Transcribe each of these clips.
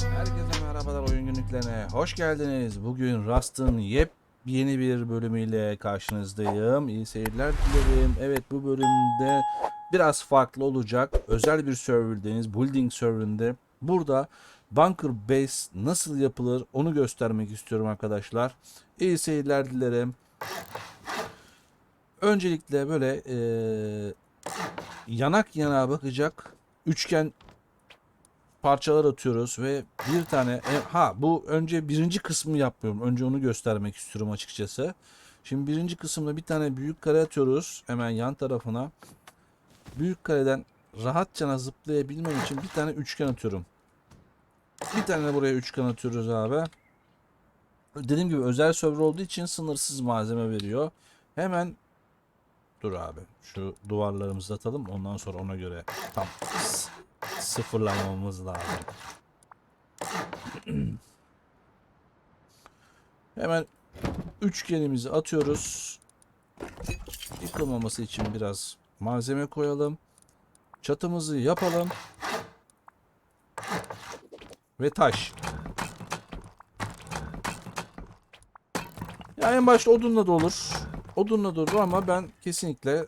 Herkese merhabalar oyun günlüklerine hoş geldiniz. Bugün Rust'ın yepyeni bir bölümüyle karşınızdayım. İyi seyirler dilerim. Evet bu bölümde biraz farklı olacak. Özel bir serverdeniz. Building serverinde. Burada Bunker Base nasıl yapılır onu göstermek istiyorum arkadaşlar. İyi seyirler dilerim. Öncelikle böyle eee, yanak yana bakacak üçgen parçalar atıyoruz ve bir tane e, ha bu önce birinci kısmı yapmıyorum. Önce onu göstermek istiyorum açıkçası. Şimdi birinci kısımda bir tane büyük kare atıyoruz hemen yan tarafına. Büyük kareden rahatça zıplayabilmem için bir tane üçgen atıyorum. Bir tane buraya üçgen atıyoruz abi. Dediğim gibi özel server olduğu için sınırsız malzeme veriyor. Hemen dur abi şu duvarlarımızı atalım ondan sonra ona göre tam sıfırlamamız lazım. Hemen üçgenimizi atıyoruz. Yıkılmaması için biraz malzeme koyalım. Çatımızı yapalım. Ve taş. Ya en başta odunla da olur. Odunla olur ama ben kesinlikle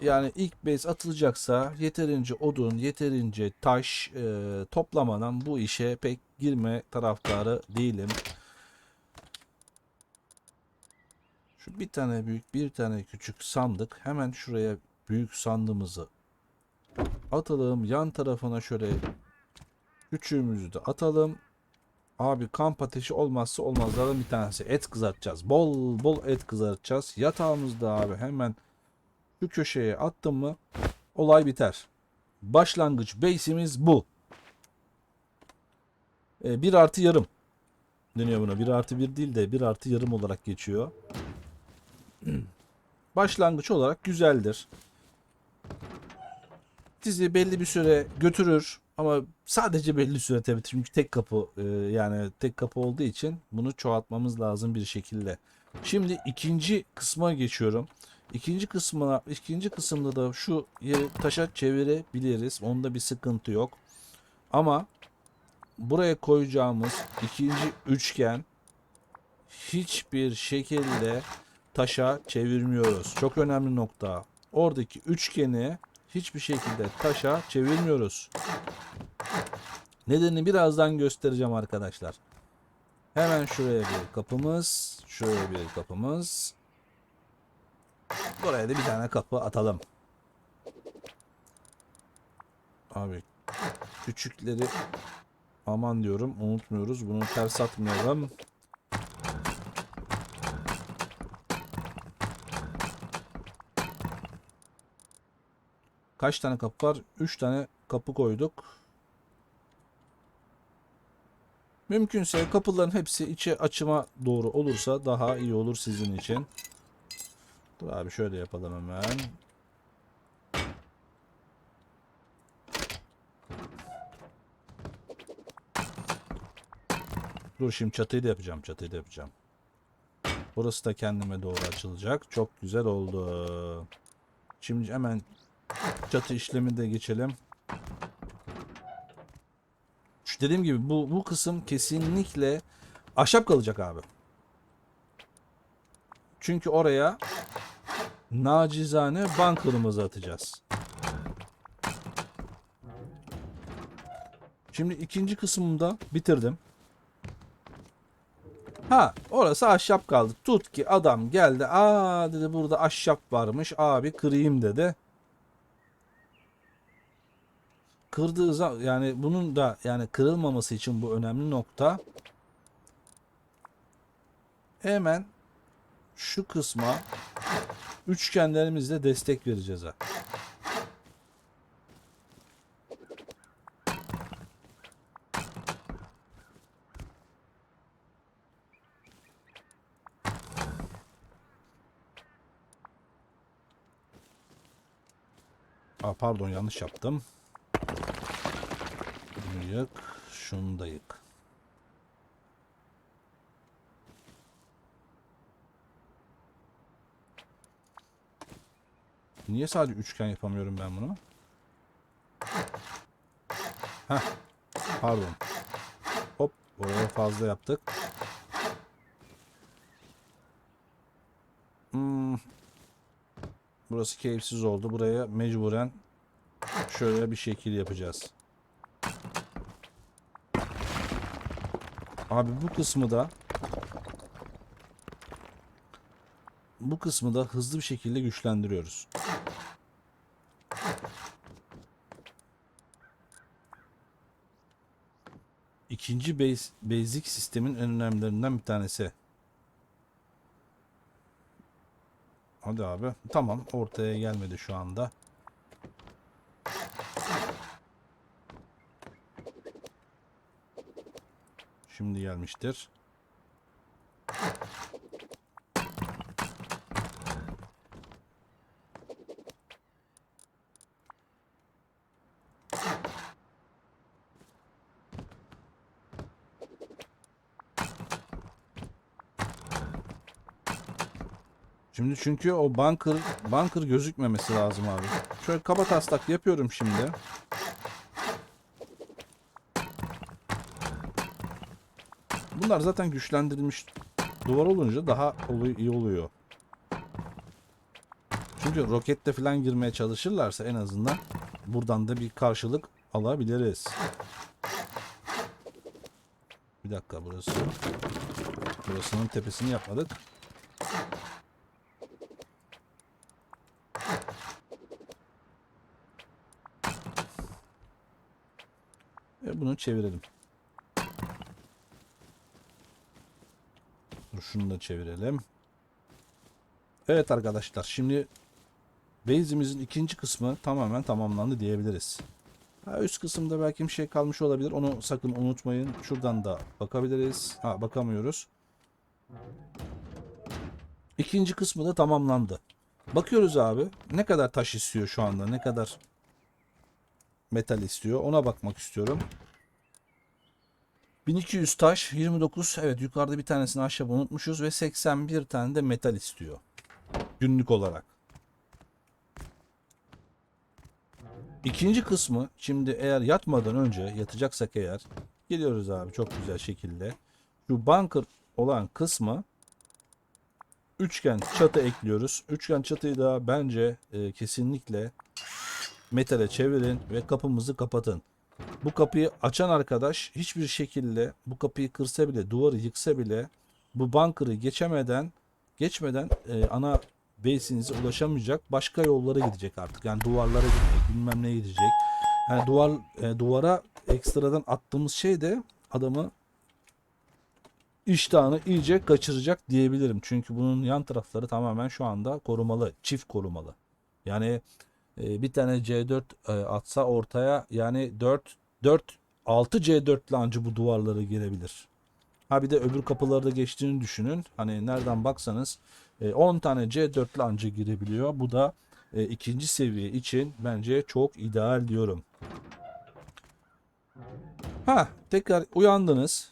yani ilk base atılacaksa yeterince odun, yeterince taş e, toplamadan bu işe pek girme taraftarı değilim. Şu bir tane büyük, bir tane küçük sandık. Hemen şuraya büyük sandığımızı atalım. Yan tarafına şöyle küçüğümüzü de atalım. Abi kamp ateşi olmazsa olmazlardan bir tanesi. Et kızartacağız. Bol bol et kızartacağız. Yatağımızda abi hemen şu köşeye attım mı olay biter. Başlangıç base'imiz bu. E, 1 artı yarım deniyor buna. 1 artı 1 değil de 1 artı yarım olarak geçiyor. Başlangıç olarak güzeldir. Sizi belli bir süre götürür ama sadece belli süre tabii çünkü tek kapı e, yani tek kapı olduğu için bunu çoğaltmamız lazım bir şekilde. Şimdi ikinci kısma geçiyorum. İkinci kısmına ikinci kısımda da şu yeri taşa çevirebiliriz. Onda bir sıkıntı yok. Ama buraya koyacağımız ikinci üçgen hiçbir şekilde taşa çevirmiyoruz. Çok önemli nokta. Oradaki üçgeni hiçbir şekilde taşa çevirmiyoruz. Nedenini birazdan göstereceğim arkadaşlar. Hemen şuraya bir kapımız, şuraya bir kapımız. Buraya da bir tane kapı atalım. Abi küçükleri aman diyorum unutmuyoruz. Bunu ters atmayalım. Kaç tane kapı var? 3 tane kapı koyduk. Mümkünse kapıların hepsi içe açıma doğru olursa daha iyi olur sizin için. Dur abi şöyle yapalım hemen. Dur şimdi çatıyı da yapacağım. Çatıyı da yapacağım. Burası da kendime doğru açılacak. Çok güzel oldu. Şimdi hemen çatı işlemi de geçelim. Dediğim gibi bu bu kısım kesinlikle ahşap kalacak abi. Çünkü oraya nacizane bunker'ımızı atacağız. Şimdi ikinci kısmında bitirdim. Ha orası ahşap kaldı. Tut ki adam geldi. Aa dedi burada ahşap varmış. Abi kırayım dedi. Kırdığı zaman yani bunun da yani kırılmaması için bu önemli nokta. Hemen şu kısma üçgenlerimizle destek vereceğiz ha. Aa, pardon yanlış yaptım. Bunu yık. Şunu da yık. Niye sadece üçgen yapamıyorum ben bunu? Heh. Pardon. Hop. Oraya fazla yaptık. Hmm. Burası keyifsiz oldu. Buraya mecburen şöyle bir şekil yapacağız. Abi bu kısmı da bu kısmı da hızlı bir şekilde güçlendiriyoruz. İkinci base, basic sistemin en önemlilerinden bir tanesi. Hadi abi. Tamam. Ortaya gelmedi şu anda. Şimdi gelmiştir. Şimdi çünkü o bunker bunker gözükmemesi lazım abi. Şöyle kaba taslak yapıyorum şimdi. Bunlar zaten güçlendirilmiş duvar olunca daha iyi oluyor. Çünkü roketle falan girmeye çalışırlarsa en azından buradan da bir karşılık alabiliriz. Bir dakika burası. Burasının tepesini yapmadık. Ve bunu çevirelim. Şunu da çevirelim. Evet arkadaşlar şimdi base'imizin ikinci kısmı tamamen tamamlandı diyebiliriz. Ha, üst kısımda belki bir şey kalmış olabilir. Onu sakın unutmayın. Şuradan da bakabiliriz. Ha bakamıyoruz. İkinci kısmı da tamamlandı. Bakıyoruz abi. Ne kadar taş istiyor şu anda? Ne kadar metal istiyor? Ona bakmak istiyorum. 1200 taş, 29. Evet yukarıda bir tanesini ahşap unutmuşuz ve 81 tane de metal istiyor. Günlük olarak. İkinci kısmı şimdi eğer yatmadan önce yatacaksak eğer geliyoruz abi çok güzel şekilde. Şu bunker olan kısmı üçgen çatı ekliyoruz. Üçgen çatıyı da bence e, kesinlikle metale çevirin ve kapımızı kapatın. Bu kapıyı açan arkadaş hiçbir şekilde bu kapıyı kırsa bile, duvarı yıksa bile bu bunker'ı geçemeden geçmeden e, ana base'inize ulaşamayacak. Başka yollara gidecek artık. Yani duvarlara gidecek, bilmem ne gidecek. Yani duvar e, duvara ekstradan attığımız şey de adamı iştahını iyice kaçıracak diyebilirim. Çünkü bunun yan tarafları tamamen şu anda korumalı, çift korumalı. Yani e, bir tane C4 e, atsa ortaya yani 4 4 6 C4 ile bu duvarlara girebilir. Ha bir de öbür kapıları da geçtiğini düşünün. Hani nereden baksanız e, 10 tane C4 ile girebiliyor. Bu da e, ikinci seviye için bence çok ideal diyorum. Ha tekrar uyandınız.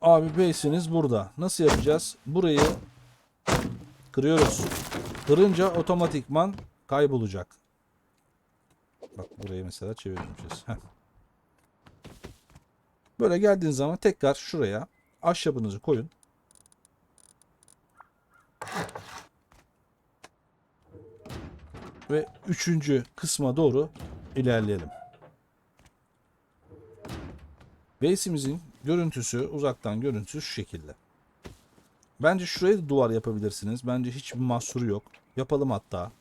Abi base'iniz burada. Nasıl yapacağız? Burayı kırıyoruz. Kırınca otomatikman kaybolacak. Bak burayı mesela. Heh. Böyle geldiğiniz zaman tekrar şuraya ahşabınızı koyun. Ve üçüncü kısma doğru ilerleyelim. Base'imizin görüntüsü, uzaktan görüntüsü şu şekilde. Bence şuraya da duvar yapabilirsiniz. Bence hiçbir mahsuru yok. Yapalım hatta.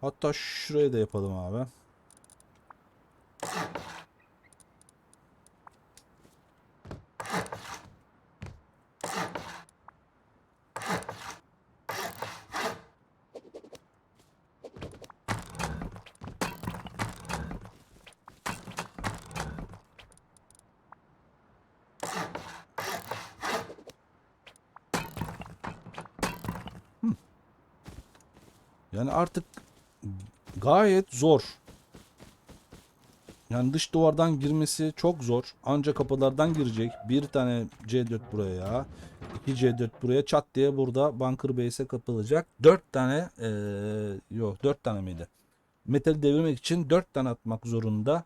Hatta şuraya da yapalım abi. Yani artık gayet zor. Yani dış duvardan girmesi çok zor. Ancak kapılardan girecek. Bir tane C4 buraya. iki C4 buraya. Çat diye burada bunker base'e kapılacak. Dört tane eee yok dört tane miydi? Metal devirmek için dört tane atmak zorunda.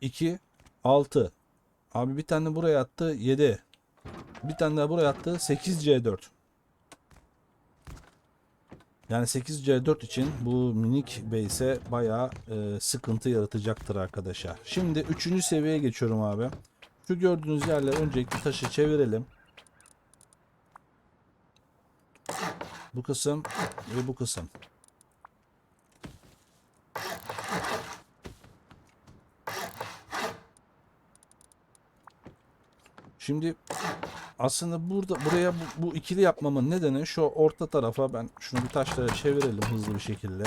2 6 Abi bir tane buraya attı 7. Bir tane daha buraya attı 8 C4. Yani 8C4 için bu minik base'e bayağı e, sıkıntı yaratacaktır arkadaşlar. Şimdi 3. seviyeye geçiyorum abi. Şu gördüğünüz yerle öncelikle taşı çevirelim. Bu kısım ve bu kısım. Şimdi aslında burada buraya bu, bu ikili yapmamın nedeni şu orta tarafa ben şunu bir taşlara çevirelim hızlı bir şekilde.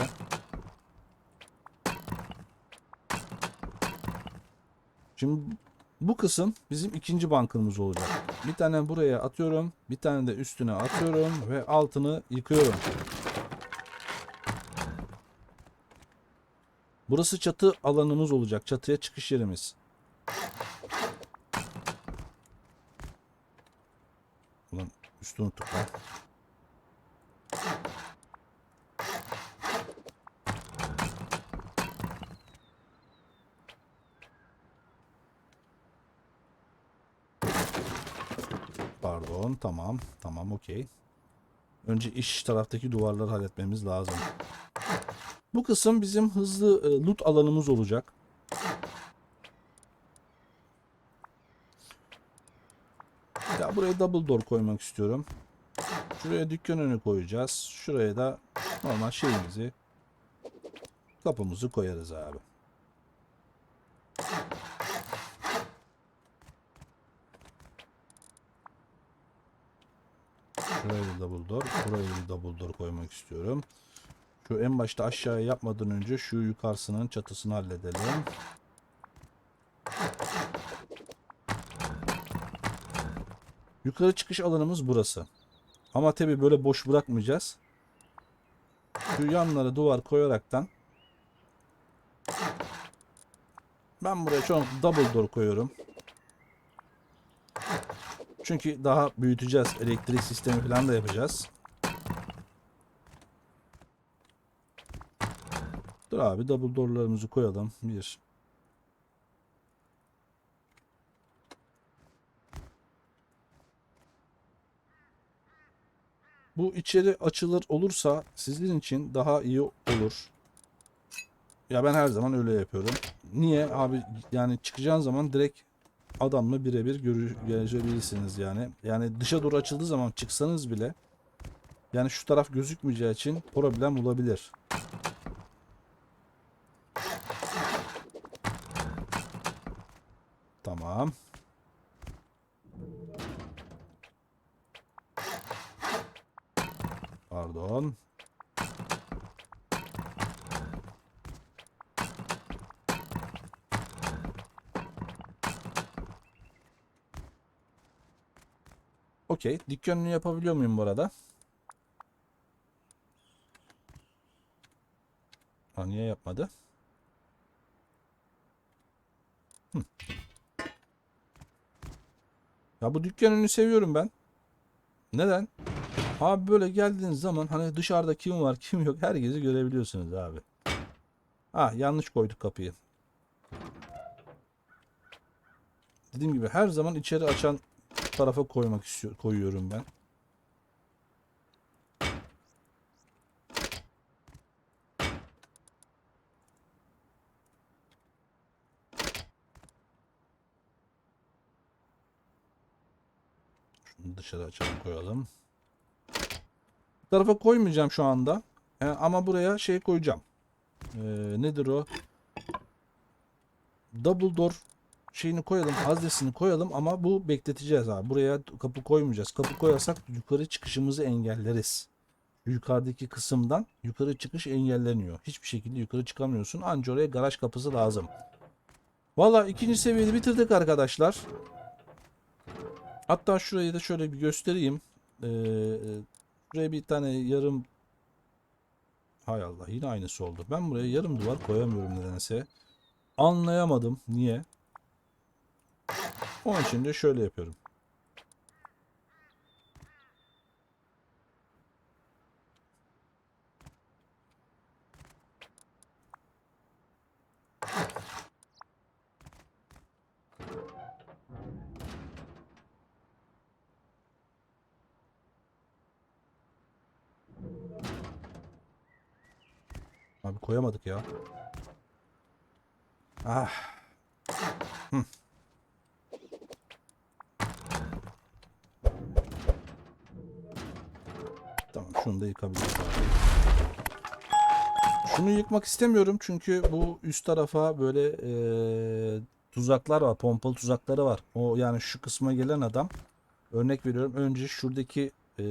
Şimdi bu kısım bizim ikinci bankımız olacak. Bir tane buraya atıyorum, bir tane de üstüne atıyorum ve altını yıkıyorum. Burası çatı alanımız olacak. Çatıya çıkış yerimiz. Ulan üstü unuttuk lan. Pardon tamam tamam okey. Önce iş taraftaki duvarları halletmemiz lazım. Bu kısım bizim hızlı e, loot alanımız olacak. Ya buraya double door koymak istiyorum. Şuraya dükkan önü koyacağız. Şuraya da normal şeyimizi kapımızı koyarız abi. Şuraya da double door, buraya da double door koymak istiyorum. Şu en başta aşağıya yapmadan önce şu yukarısının çatısını halledelim. Yukarı çıkış alanımız burası. Ama tabi böyle boş bırakmayacağız. Şu yanlara duvar koyaraktan ben buraya çok double door koyuyorum. Çünkü daha büyüteceğiz. Elektrik sistemi falan da yapacağız. Dur abi double door'larımızı koyalım. Bir. Bu içeri açılır olursa sizin için daha iyi olur. Ya ben her zaman öyle yapıyorum. Niye abi yani çıkacağın zaman direkt adamla birebir görü- görebilirsiniz yani. Yani dışa doğru açıldığı zaman çıksanız bile yani şu taraf gözükmeyeceği için problem olabilir. Tamam. Pardon. Okey. Dükkanını yapabiliyor muyum bu arada? Ha, niye yapmadı? Hı. Ya bu dükkanını seviyorum ben. Neden? Abi böyle geldiğiniz zaman hani dışarıda kim var kim yok herkesi görebiliyorsunuz abi. Ah yanlış koyduk kapıyı. Dediğim gibi her zaman içeri açan tarafa koymak istiyor, koyuyorum ben. Şunu dışarı açalım koyalım. Tarafa koymayacağım şu anda. E, ama buraya şey koyacağım. E, nedir o? Double door şeyini koyalım, haznesini koyalım ama bu bekleteceğiz abi. Buraya kapı koymayacağız. Kapı koyarsak yukarı çıkışımızı engelleriz. Yukarıdaki kısımdan yukarı çıkış engelleniyor. Hiçbir şekilde yukarı çıkamıyorsun. Anca oraya garaj kapısı lazım. Valla ikinci seviyeyi bitirdik arkadaşlar. Hatta şurayı da şöyle bir göstereyim. Ee, Buraya bir tane yarım Hay Allah yine aynısı oldu. Ben buraya yarım duvar koyamıyorum nedense. Anlayamadım. Niye? Onun için de şöyle yapıyorum. Koyamadık ya. Ah. Tamam şunu da yıkabiliriz abi. Şunu yıkmak istemiyorum çünkü bu üst tarafa böyle eee, tuzaklar var. Pompalı tuzakları var. O yani şu kısma gelen adam örnek veriyorum. Önce şuradaki eee,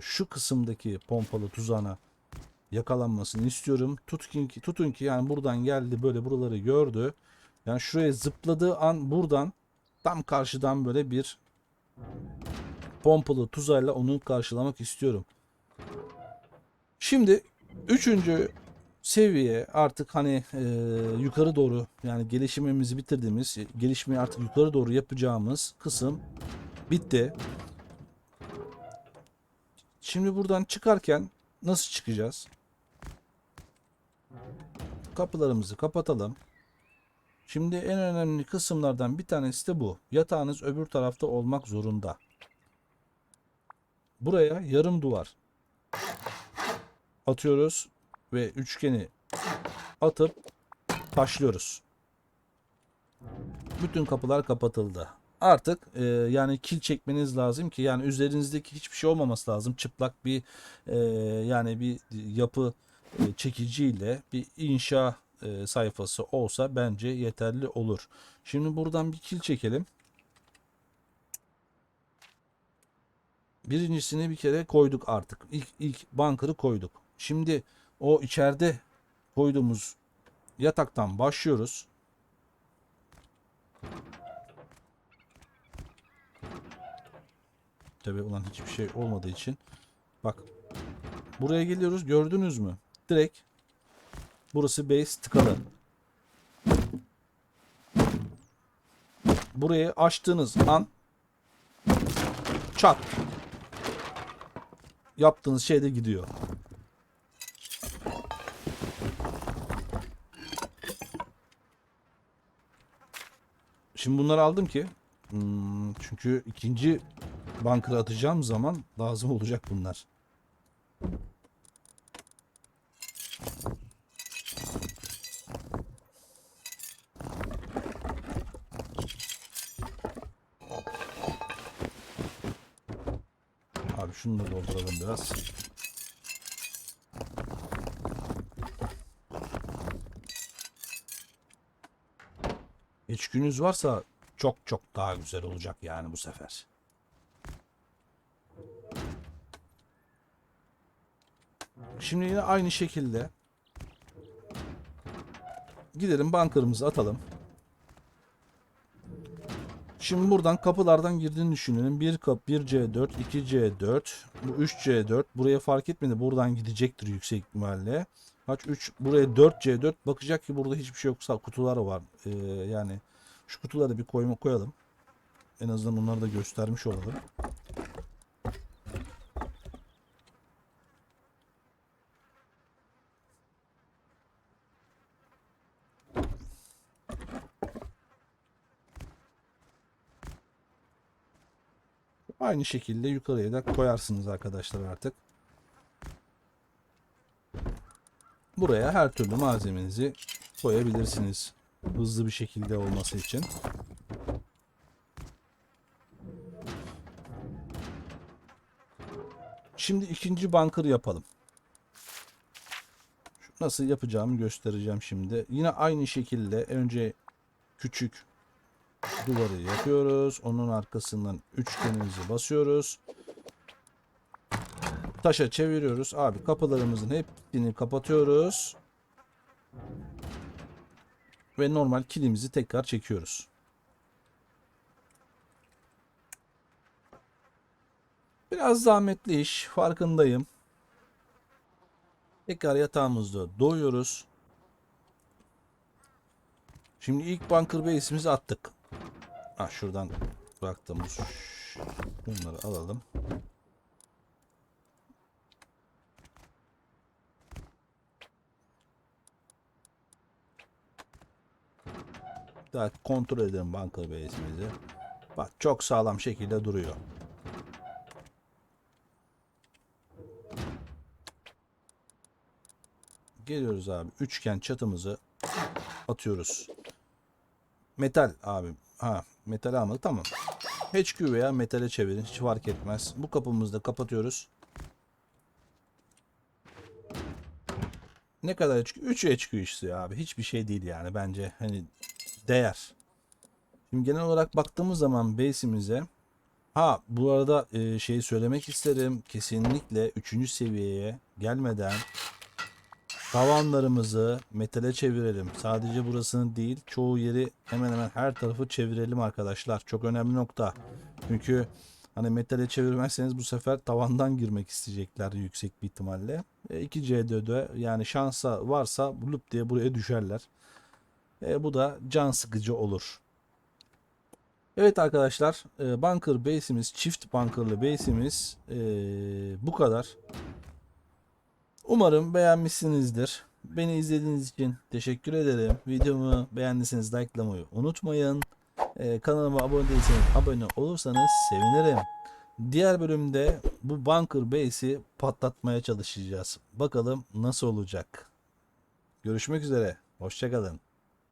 şu kısımdaki pompalı tuzağına yakalanmasını istiyorum. Tutun ki, tutun ki yani buradan geldi böyle buraları gördü. Yani şuraya zıpladığı an buradan tam karşıdan böyle bir pompalı tuzayla onu karşılamak istiyorum. Şimdi üçüncü seviye artık hani e, yukarı doğru yani gelişimimizi bitirdiğimiz gelişmeyi artık yukarı doğru yapacağımız kısım bitti. Şimdi buradan çıkarken nasıl çıkacağız? Kapılarımızı kapatalım. Şimdi en önemli kısımlardan bir tanesi de bu. Yatağınız öbür tarafta olmak zorunda. Buraya yarım duvar atıyoruz ve üçgeni atıp taşlıyoruz. Bütün kapılar kapatıldı. Artık e, yani kil çekmeniz lazım ki yani üzerinizdeki hiçbir şey olmaması lazım. Çıplak bir e, yani bir yapı çekiciyle bir inşa e, sayfası olsa bence yeterli olur. Şimdi buradan bir kil çekelim. Birincisini bir kere koyduk artık. İlk ilk bunker'ı koyduk. Şimdi o içeride koyduğumuz yataktan başlıyoruz. Tabi ulan hiçbir şey olmadığı için. Bak. Buraya geliyoruz. Gördünüz mü? Direkt burası base tıkalı. Burayı açtığınız an çat yaptığınız şey de gidiyor. Şimdi bunları aldım ki hmm, çünkü ikinci bunker'a atacağım zaman lazım olacak bunlar. Abi şunu da dolduralım biraz. İçgünüz varsa çok çok daha güzel olacak yani bu sefer. Şimdi yine aynı şekilde gidelim bunker'ımızı atalım. Şimdi buradan kapılardan girdiğini düşünelim. Bir kap 1 C4, 2 C4, bu 3 C4. Buraya fark etmedi. Buradan gidecektir yüksek ihtimalle. Kaç 3 buraya 4 C4 bakacak ki burada hiçbir şey yoksa kutular var. Ee, yani şu kutuları bir koyma koyalım. En azından onları da göstermiş olalım. Aynı şekilde yukarıya da koyarsınız arkadaşlar artık. Buraya her türlü malzemenizi koyabilirsiniz. Hızlı bir şekilde olması için. Şimdi ikinci bunker yapalım. Nasıl yapacağımı göstereceğim şimdi. Yine aynı şekilde önce küçük duvarı yapıyoruz. Onun arkasından üçgenimizi basıyoruz. Taşa çeviriyoruz. Abi kapılarımızın hepsini kapatıyoruz. Ve normal kilimizi tekrar çekiyoruz. Biraz zahmetli iş. Farkındayım. Tekrar yatağımızda doyuyoruz. Şimdi ilk bunker base'imizi attık. Ha şuradan bıraktığımız bunları alalım. Daha kontrol edelim bunker base'imizi. Bak çok sağlam şekilde duruyor. Geliyoruz abi. Üçgen çatımızı atıyoruz. Metal abi. Ha metal almadık tamam. HQ veya metale çevirin hiç fark etmez. Bu kapımızı da kapatıyoruz. Ne kadar HQ? 3 HQ istiyor abi. Hiçbir şey değil yani bence. Hani değer. Şimdi genel olarak baktığımız zaman base'imize ha bu arada e, şeyi söylemek isterim. Kesinlikle 3. seviyeye gelmeden tavanlarımızı metale çevirelim. Sadece burasını değil, çoğu yeri hemen hemen her tarafı çevirelim arkadaşlar. Çok önemli nokta. Çünkü hani metale çevirmezseniz bu sefer tavandan girmek isteyecekler yüksek bir ihtimalle. E, 2C4'de yani şansa varsa lup diye buraya düşerler. E, bu da can sıkıcı olur. Evet arkadaşlar, e, bunker base'imiz, çift bunkerlı base'imiz e, bu kadar. Umarım beğenmişsinizdir. Beni izlediğiniz için teşekkür ederim. Videomu beğendiyseniz likelamayı unutmayın. Ee, kanalıma abone değilseniz abone olursanız sevinirim. Diğer bölümde bu bunker base'i patlatmaya çalışacağız. Bakalım nasıl olacak. Görüşmek üzere. Hoşçakalın.